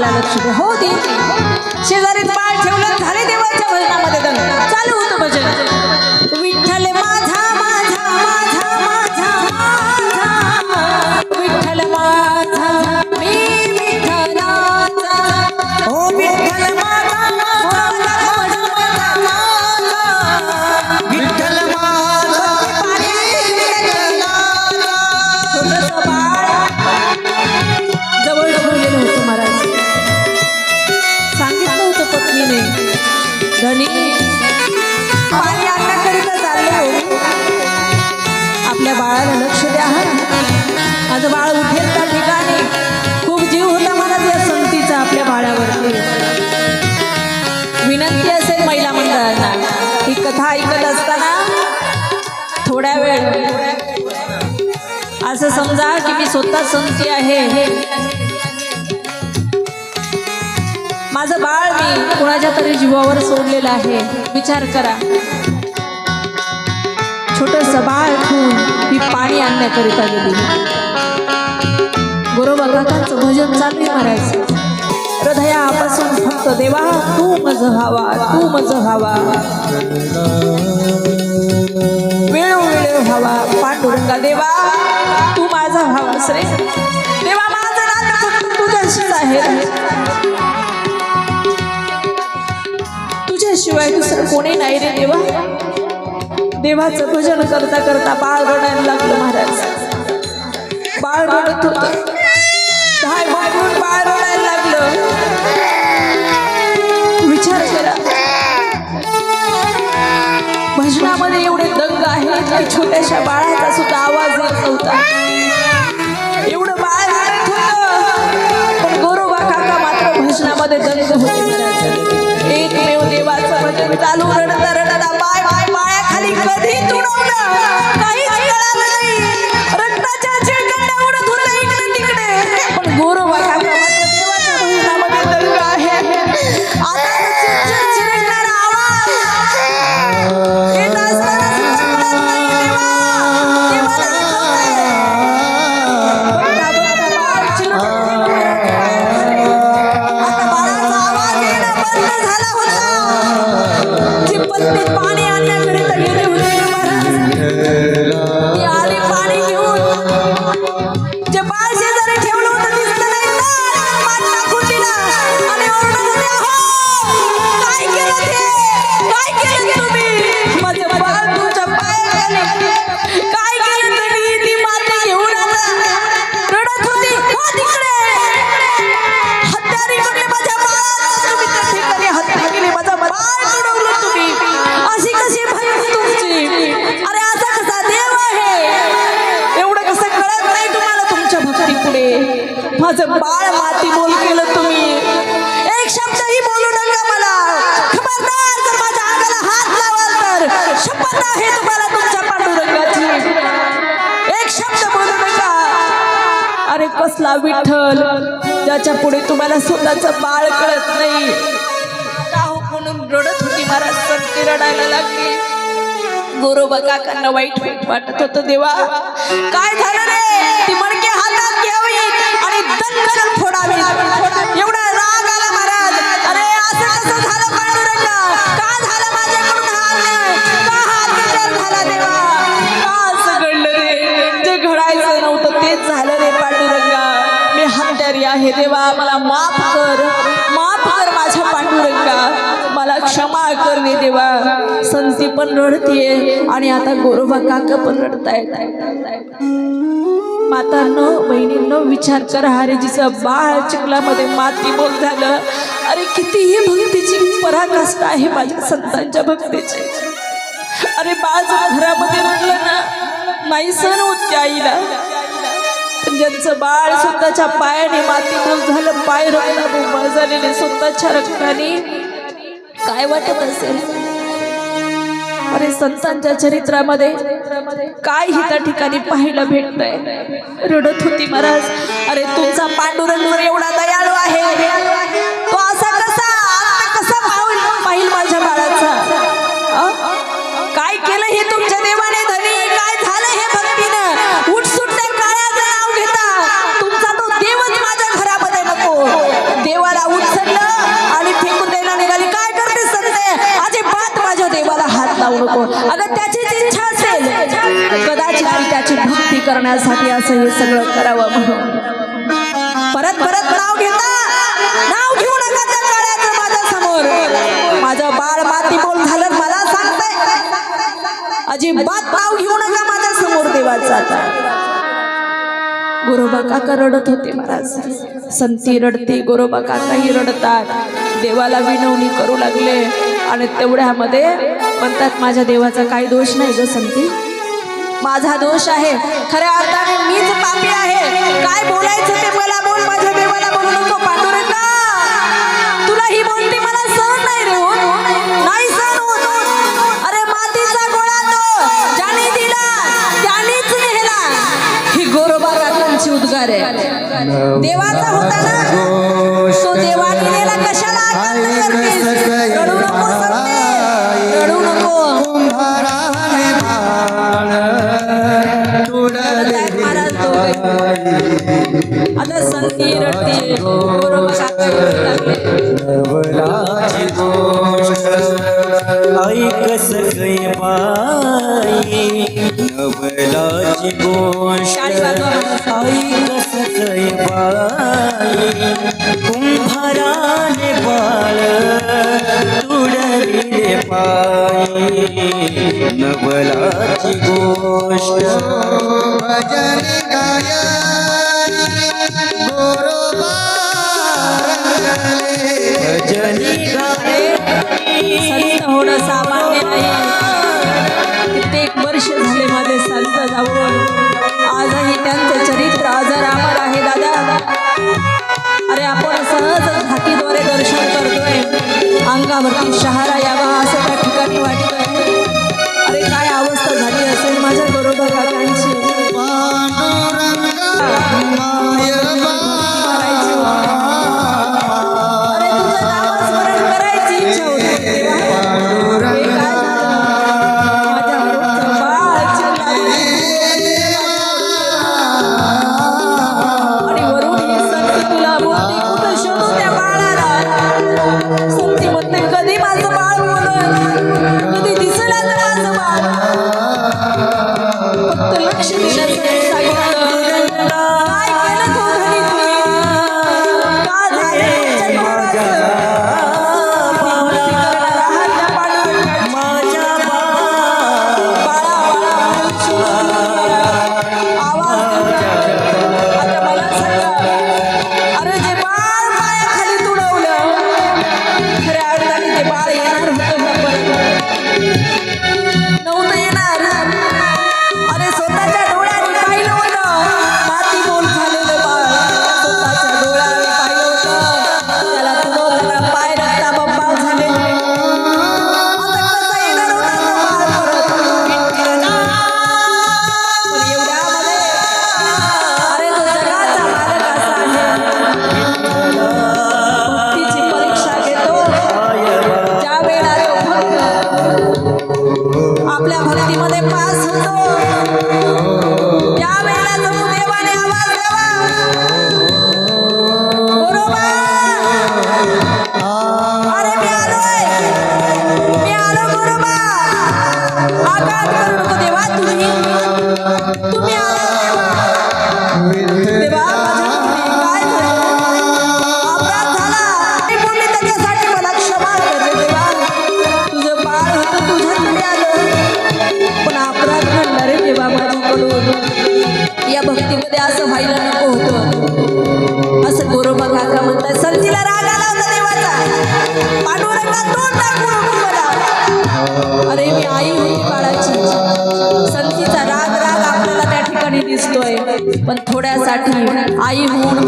बाळाला लक्ष दे. हो दे. शेजारीत बाळ ठेवलं झाले देवाच्या भजनामध्ये दंग. चालू होतं भजन. विठ्ठल माझा माझा माझा माझा माझा. विठ्ठल माझा. धनी. पाणी आणण्याकरिता आपल्या बाळाला लक्ष द्या आज माझं बाळ उठेल त्या ठिकाणी. खूप जीव होता मला त्या संतीचा आपल्या बाळावरती. विनंती असेल महिला मंडळांना. ही कथा ऐकत असताना थोड्या वेळ. असं समजा की मी स्वतः संती आहे. माझं बाळ मी कुणाच्या तरी जीवावर सोडलेलं आहे. विचार करा. छोटस बाळ ठेवून मी पाणी आणण्याकरिता गेली. बरोबर काकांचं भजन चालू मारायचं हृदयापासून फक्त देवा तू मज हवा तू मज हवा. वेळोवेळ व्हावा पांडुरंगा देवा तू माझा व्हावास रे. देवा माझं नातं फक्त तुझ्याशीच आहे. शिवाय दुसरं कोणी नाही रे देवा. देवाचं भजन करता करता बाळ रडायला लागलं महाराज. बाळ रडत होत. धाय मागून बाळ रडायला लागलं. विचार करा. भजनामध्ये एवढे दंग आहे की छोट्याशा बाळाचा सुद्धा आवाज येत नव्हता. एवढं बाळ रडत पण गोरोबा काका मात्र भजनामध्ये दंग होते. चालू रडता रडता पाय पाय पायाखाली कधी तुडवलं काहीच कळालं नाही. पुढे. माझं बाळ माती बोल केलं तुम्ही. एक शब्दही बोलू नका मला. खबरदार जर माझ्या अंगाला हात लावाल तर. शपथ आहे तुम्हाला तुमच्या पांडुरंगाची. एक शब्द बोलू नका. अरे कसला विठ्ठल. ज्याच्या पुढे तुम्हाला स्वतःचं बाळ कळत नाही. म्हणून रडत होती महाराज संती रडायला लागली. गोरोबा काकांना वाईट वाईट वाटत होतं देवा. काय झालं रे? फोडावी. एवढा राग आला महाराज. अरे असं कसं झालं पांडुरंगा? का झालं माझ्याकडून हा झाला देवा? का असं घडलं रे? जे घडायचं नव्हतं तेच झालं रे पांडुरंगा. मी हत्यारी आहे देवा. मला माफ कर. माफ कर माझ्या पांडुरंगा. मला क्षमा कर रे देवा. संती पण रडतीये आणि आता गोरोबा काका पण रडतायत. मातांनो बहिणींनो विचार करा अरे जिचं बाळ चिखलामध्ये माती बोल झालं. अरे कितीही भक्तीची पराकाष्ठा आहे माझ्या संतांच्या भक्तीची. अरे बाळ जर घरामध्ये रडलं ना नाही सण होते आईला. ज्यांचं बाळ स्वतःच्या पायाने माती बोल झालं पाय रडला बोंबा झालेले स्वतःच्या रक्ताने काय वाटत असेल? अरे संतांच्या चरित्रामध्ये काय ही त्या ठिकाणी पाहायला भेटतंय? रडत होती महाराज. अरे तुमचा पांडुरंग एवढा दया जाऊ नको. अगं त्याची इच्छा असेल. कदाचित त्याची भक्ती करण्यासाठी असं हे सगळं करावं म्हणून. परत परत नाव घेता. नाव घेऊ नका माझ्यासमोर. माझं बाळ माती बोल झालं मला सांगताय. अजिबात नाव घेऊ नका माझ्यासमोर देवाचा गुरुबा काका रडत होते महाराज. संती रडते गुरुबा काकाही रडतात. देवाला विनवणी करू लागले. आणि तेवढ्यामध्ये म्हणतात माझ्या देवाचा काही दोष नाही ग संती. माझा दोष आहे. खऱ्या अर्थाने मीच पापी आहे. काय बोलायचं ते मला बोल. माझ्या देवाला बोलू नको पांडुरंगा. तुला ही बोलती मला सहन नाही रे नाही सहन होत. अरे मातीचा गोळा तो. ज्याने दिला त्यानेच नेला. ही गोरोबा काकांची उद्गार आहे. देवाचा होता ना? आता संती रडते नवलाची गोष्ट ऐकस गै बाई नवलाची गोष्ट बाई कुंभाराने बाळ नवलाची गोष्ट. भजन संत होणं सामान्य नाही कित्येक वर्ष झाले माझे संत जाऊन. आजही त्यांचे चरित्र आजार आमर आहे दादा. अरे आपण सहज हातीद्वारे दर्शन करतोय. अंगावरती शहा या असं व्हायला नको होतं. असं गोरोबा काका म्हणतात संतीला राग आला होता देवाचा. पांडुरंगा तोंड दाखवू अरे मी आई होती बाळाची. संतीचा राग राग आपल्याला त्या ठिकाणी दिसतोय. पण थोड्यासाठी आई होऊन